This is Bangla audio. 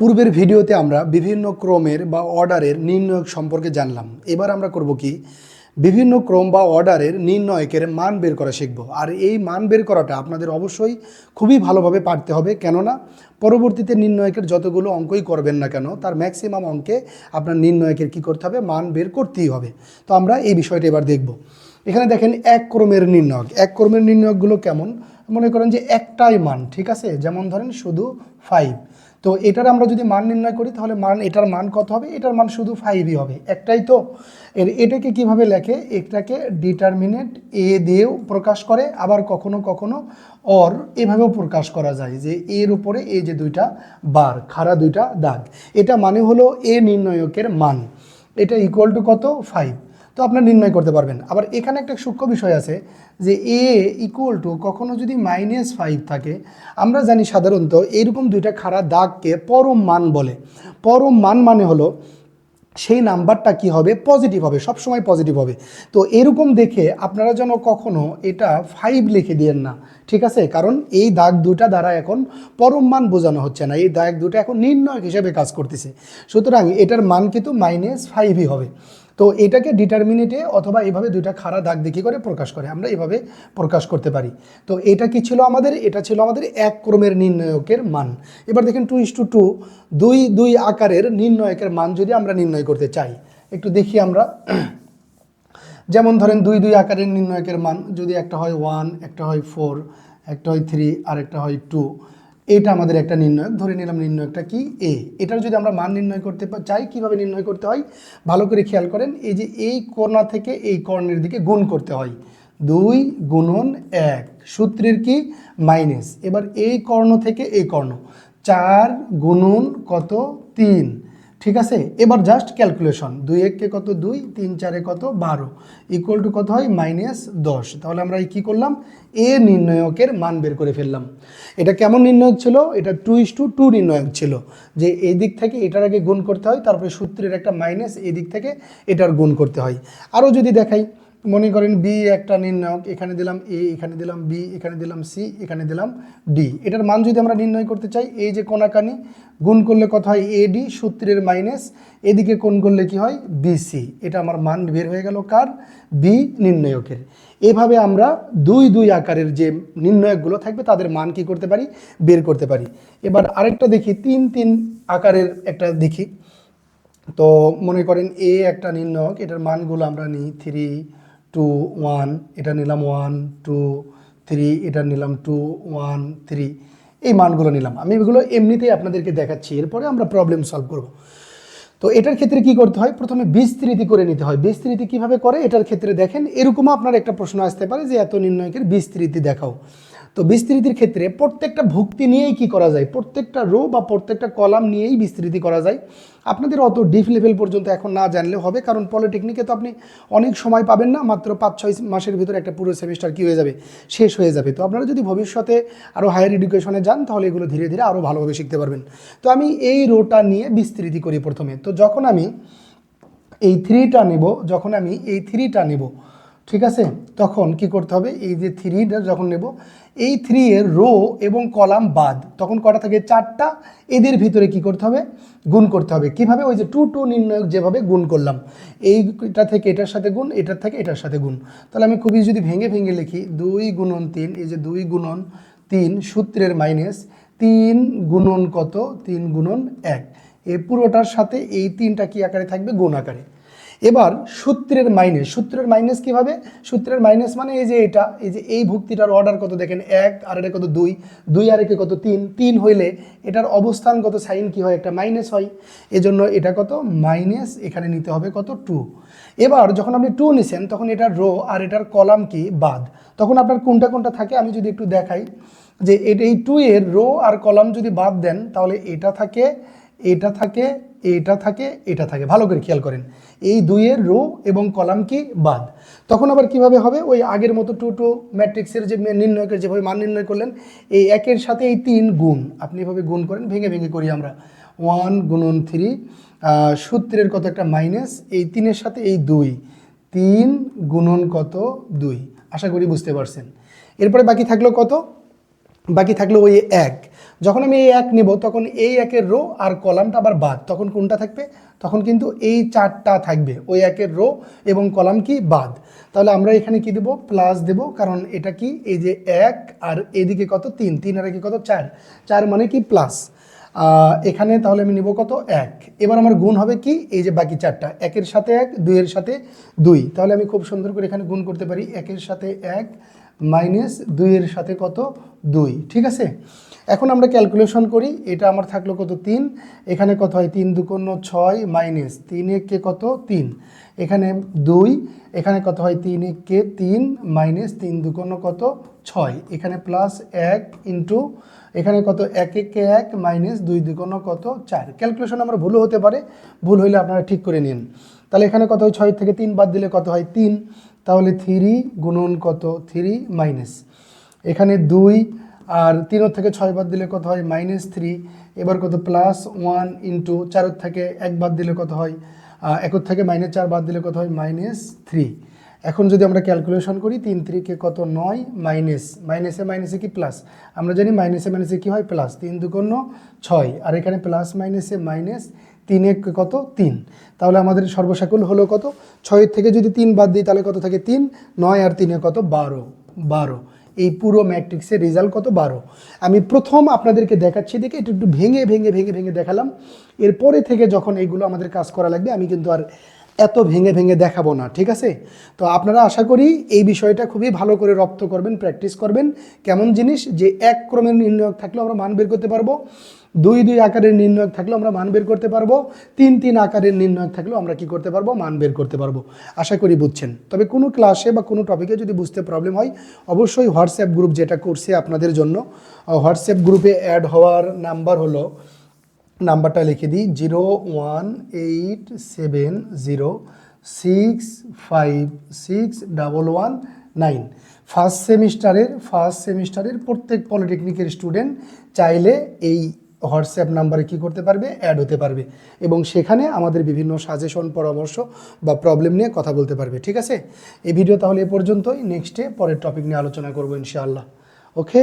পূর্বের ভিডিওতে আমরা বিভিন্ন ক্রমের বা অর্ডারের নির্ণয়ক সম্পর্কে জানলাম। এবার আমরা করব কি? বিভিন্ন ক্রম বা অর্ডারের নির্ণয়কের মান বের করা শিখব। আর এই মান বের করাটা আপনাদের অবশ্যই খুবই ভালোভাবে পারতে হবে। কেননা, পরবর্তীতে নির্ণয়কের যতগুলো অঙ্কই করবেন না কেন, তার ম্যাক্সিমাম অঙ্কে আপনার নির্ণয়কের কি করতে হবে? মান বের করতেই হবে। তো আমরা এই বিষয়টা এবার দেখব। এখানে দেখেন এক ক্রমের নির্ণয়ক। এক ক্রমের নির্ণয়কগুলো কেমন? মনে করেন যে একটাই মান, ঠিক আছে? যেমন ধরেন শুধু ফাইভ তো এটার আমরা যদি মান নির্ণয় করি, তাহলে মান, এটার মান কত হবে? এটার মান শুধু ফাইভই হবে। একটাই তো। এর, এটাকে কীভাবে লেখে? এটাকে ডিটারমিনেট এ দিয়েও প্রকাশ করে, আবার কখনো কখনো অর এভাবেও প্রকাশ করা যায় যে এর উপরে এই যে দুইটা বার, খাড়া দুইটা দাগ। এটা মানে হলো এ নির্ণয়কের মান। এটা ইকুয়াল টু কত? ফাইভ তো আপনার নির্ণয় করতে পারবেন। আবার এখানে একটা সূক্ষ্ম বিষয় আছে যে এ ইকুয়াল টু কখনো যদি মাইনাস ফাইভ থাকে, আমরা জানি সাধারণত এরকম দুইটা খাড়া দাগকে পরম মান বলে। পরম মান মানে হলো সেই নাম্বারটা কি হবে? পজিটিভ হবে সব সময় পজিটিভ হবে। তো এরকম দেখে আপনারা যেন কখনো এটা ফাইভ লিখে দিয়েন না, ঠিক আছে? কারণ এই দাগ দুটা দ্বারা এখন পরম মান বোঝানো হচ্ছে না। এই দাগ দুটো এখন নির্ণয়ক হিসেবে কাজ করতেছে। সুতরাং এটার মান কিন্তু মাইনাস ফাইভই হবে। তো এটাকে ডিটারমিনেটে অথবা এভাবে দুইটা খাড়া দাগ কী করে প্রকাশ করে, আমরা এভাবে প্রকাশ করতে পারি। তো এটা কি ছিল আমাদের? এটা ছিল আমাদের এক ক্রমের নির্ণয়কের মান। এবার দেখেন টু ইস টু টু দুই দুই আকারের নির্ণয়কের মান যদি আমরা নির্ণয় করতে চাই, একটু দেখি আমরা। যেমন ধরেন দুই দুই আকারের নির্ণয়কের মান, যদি একটা হয় ওয়ান একটা হয় ফোর একটা হয় থ্রি আর একটা হয় টু এটা আমাদের একটা নির্ণয়ক, ধরে নিলাম নির্ণয়কটা কি? এ এটার যদি আমরা মান নির্ণয় করতে চাই, কীভাবে নির্ণয় করতে হয়? ভালো করে খেয়াল করেন, এই যে এই কর্ণা থেকে এই কর্ণের দিকে গুণ করতে হয়। দুই গুণন এক, সূত্রের কি? মাইনাস। এবার এই কর্ণ থেকে এই কর্ণ। চার গুণন কত? তিন। ঠিক আছে? এবার জাস্ট ক্যালকুলেশন দুই এককে কত? দুই, তিন চারে কত? বারো। ইকুয়াল টু কত হয়? মাইনাস দশ। তাহলে আমরা কী করলাম? এ নির্ণয়কের মান বের করে ফেললাম। এটা কেমন নির্ণয়ক ছিল? এটা টু ইস টু টু নির্ণয়ক ছিল। যে এই দিক থেকে এটার আগে গুণ করতে হয়, তারপরে সূত্রের একটা মাইনাস এই দিক থেকে এটার গুণ করতে হয়। আরও যদি দেখাই মনে করেন বি একটা নির্ণয়ক, এখানে দিলাম এ এখানে দিলাম বি এখানে দিলাম সি এখানে দিলাম ডি এটার মান যদি আমরা নির্ণয় করতে চাই, এই যে কোনাকানি, গুণ করলে কত হয় এ ডি সূত্রের মাইনাস এদিকে কোণ করলে কি হয়? বিসি এটা আমার মান বের হয়ে গেল কার? বি নির্ণয়কের। এভাবে আমরা দুই দুই আকারের যে নির্ণয়কগুলো থাকবে, তাদের মান কি করতে পারি? বের করতে পারি। এবার আরেকটা দেখি, তিন তিন আকারের একটা দেখি। তো মনে করেন এ একটা নির্ণয়ক, এটার মানগুলো আমরা নিই থ্রি টু ওয়ান এটা নিলাম ওয়ান টু থ্রি এটা নিলাম টু ওয়ান থ্রি এই মানগুলো নিলাম। আমি এগুলো এমনিতেই আপনাদেরকে দেখাচ্ছি। এরপরে আমরা প্রবলেম সলভ করব। তো এটার ক্ষেত্রে কি করতে হয়? প্রথমে বিস্তৃতি করে নিতে হয়। বিস্তৃতি কীভাবে করে? এটার ক্ষেত্রে দেখেন, এরকমও আপনার একটা প্রশ্ন আসতে পারে যে, এত নির্ণয়কের বিস্তৃতি দেখাও। তো বিস্তৃতির ক্ষেত্রে প্রত্যেকটা ভুক্তি নিয়েই কি করা যায়? প্রত্যেকটা রো বা প্রত্যেকটা কলাম নিয়েই বিস্তৃতি করা যায়। আপনাদের অত ডিপ লেভেল পর্যন্ত এখন না জানলে হবে, কারণ পলিটেকনিকে তো আপনি অনেক সময় পাবেন না, মাত্র পাঁচ ছয় মাসের ভিতরে একটা পুরো সেমিস্টার কী হয়ে যাবে? শেষ হয়ে যাবে। তো আপনারা যদি ভবিষ্যতে আরও হায়ার এডুকেশনে যান, তাহলে এগুলো ধীরে ধীরে আরও ভালোভাবে শিখতে পারবেন। তো আমি এই রোটা নিয়ে বিস্তৃতি করি প্রথমে। তো যখন আমি এই থ্রিটা নেব, যখন আমি এই থ্রিটা নেব ঠিক আছে? তখন কি করতে হবে? এই যে থ্রিটা যখন নেব, এই থ্রি এর রো এবং কলাম বাদ। তখন কটা থাকে? চারটা। এদের ভিতরে কি করতে হবে? গুণ করতে হবে। কীভাবে? ওই যে টু টু নির্ণয়ক যেভাবে গুণ করলাম। এইটা থেকে এটার সাথে গুণ, এটার থেকে এটার সাথে গুণ। তাহলে আমি খুবই যদি ভেঙে ভেঙে লিখি, দুই গুণন তিন, এই যে দুই গুণন তিন, সূত্রের মাইনাস তিন গুণন কত? তিন গুণন এক। এই পুরোটার সাথে এই তিনটা কি আকারে থাকবে? গুণ আকারে। এবার সূত্রের মাইনাস সূত্রের মাইনাস কীভাবে? সূত্রের মাইনাস মানে এই যে এটা, এই যে এই ভুক্তিটার অর্ডার কত দেখেন? এক, আর এটা কত দুই দুই আর একে কত তিন তিন হইলে এটার অবস্থান কত সাইন কি হয়? একটা মাইনাস হয়। এজন্য এটা কত? মাইনাস এখানে নিতে হবে কত? টু এবার যখন আপনি টু নিছেন, তখন এটার রো আর এটার কলাম কি? বাদ। তখন আপনার কোনটা কোনটা থাকে? আমি যদি একটু দেখাই যে এটা এই টু এর রো আর কলাম যদি বাদ দেন, তাহলে এটা থাকে এটা থাকে এটা থাকে এটা থাকে। ভালো করে খেয়াল করেন। এই দুইয়ের রো এবং কলাম কি? বাদ। তখন আবার কীভাবে হবে? ওই আগের মতো টু টু ম্যাট্রিক্সের যে নির্ণয়কের যেভাবে মান নির্ণয় করলেন, এই একের সাথে এই তিন গুণ। আপনি এভাবে গুণ করেন, ভেঙে ভেঙে করি আমরা। ওয়ান গুণন থ্রি সূত্রের কত একটা মাইনাস এই তিনের সাথে এই দুই। তিন গুণন কত? দুই। আশা করি বুঝতে পারছেন। এরপরে বাকি থাকল কত? বাকি থাকল ওই এক। যখন আমি এই এক নেব, তখন এই একের রো আর কলামটা আবার বাদ। তখন কোনটা থাকবে? তখন কিন্তু এই চারটা থাকবে, ওই একের রো এবং কলাম কি? বাদ। তাহলে আমরা এখানে কি দেব? প্লাস দেব, কারণ এটা কি? এই যে এক আর এদিকে কত? তিন। তিন আর একে কত? চার। চার মানে কি? প্লাস। এখানে তাহলে আমি নিব কত? এক। এবার আমার গুণ হবে কি? এই যে বাকি চারটা, একের সাথে এক, দুইয়ের সাথে দুই। তাহলে আমি খুব সুন্দর করে এখানে গুণ করতে পারি। একের সাথে এক মাইনাস দুইয়ের সাথে কত? দুই। ঠিক আছে? এখন আমরা ক্যালকুলেশন করি, এটা আমার থাকল কত তিন, এখানে কত হয় তিন দুকোণ ছয় মাইনাস তিন একে কত তিন, এখানে দুই, এখানে কত হয় তিন একে তিন মাইনাস তিন দুকোণ কত ছয়, এখানে প্লাস এক ইন্টু এখানে কত এক কে এক মাইনাস দুই দুকোণ কত চার ক্যালকুলেশন আমার ভুলও হতে পারে, ভুল হইলে আপনারা ঠিক করে নিন, তাহলে এখানে কত হয় ছয় থেকে তিন বাদ দিলে কত হয় তিন, তাহলে থ্রি গুণন কত থ্রি মাইনাস এখানে দুই আর তিনের থেকে ছয় বাদ দিলে কত হয়? Minus three. এবার কত? প্লাস ওয়ান ইন্টু চারের থেকে এক বাদ দিলে কত হয়? একর থেকে মাইনাস চার বাদ দিলে কত হয়? Minus three. এখন যদি আমরা ক্যালকুলেশন করি, তিন থ্রিকে কত? নয়, মাইনাস। মাইনাসে মাইনাসে কি প্লাস? আমরা জানি মাইনাসে মাইনাসে কি হয়? প্লাস। তিন দুকোণ ছয়। আর এখানে প্লাস মাইনাসে মাইনাস তিন কত? তিন। তাহলে আমাদের সর্বসাকুল হলো কত? ছয়ের থেকে যদি তিন বাদ দিই, তাহলে কত থাকে? তিন। নয় আর তিনে কত? বারো। বারো। এই পুরো ম্যাট্রিক্সের রেজাল্ট কত? বারো। আমি প্রথম আপনাদেরকে দেখাচ্ছি, দেখে একটু একটু ভেঙে ভেঙে ভেঙে ভেঙে দেখালাম। এরপরে থেকে যখন এইগুলো আমাদের কাজ করা লাগবে, আমি কিন্তু আর এত ভেঙে ভেঙে দেখাবো না, ঠিক আছে? তো আপনারা আশা করি এই বিষয়টা খুবই ভালো করে রপ্ত করবেন, প্র্যাকটিস করবেন। কেমন জিনিস? যে এক ক্রমের নির্ণয়ক থাকলেও আমরা মান বের করতে পারব, দুই দুই আকারের নির্ণয়ক থাকলেও আমরা মান বের করতে পারব, তিন তিন আকারের নির্ণয়ক থাকলেও আমরা কি করতে পারব? মান বের করতে পারব। আশা করি বুঝছেন। তবে কোনো ক্লাসে বা কোনো টপিকে যদি বুঝতে প্রবলেম হয়, অবশ্যই হোয়াটসঅ্যাপ গ্রুপ যেটা করছে আপনাদের জন্য হোয়াটসঅ্যাপ গ্রুপে অ্যাড হওয়ার নাম্বার হলো নাম্বারটা লিখে দিই, zero one eight seven zero six five six double one nine. First সেমিস্টারের ফার্স্ট সেমিস্টারের প্রত্যেক পলিটেকনিকের স্টুডেন্ট চাইলে এই হোয়াটসঅ্যাপ নাম্বারে কি করতে পারবে? অ্যাড হতে পারবে। এবং সেখানে আমাদের বিভিন্ন সাজেশন পরামর্শ বা প্রবলেম নিয়ে কথা বলতে পারবে, ঠিক আছে? এই ভিডিও তাহলে এ পর্যন্তই। নেক্সটে পরের টপিক নিয়ে আলোচনা করব ইনশাআল্লাহ। ওকে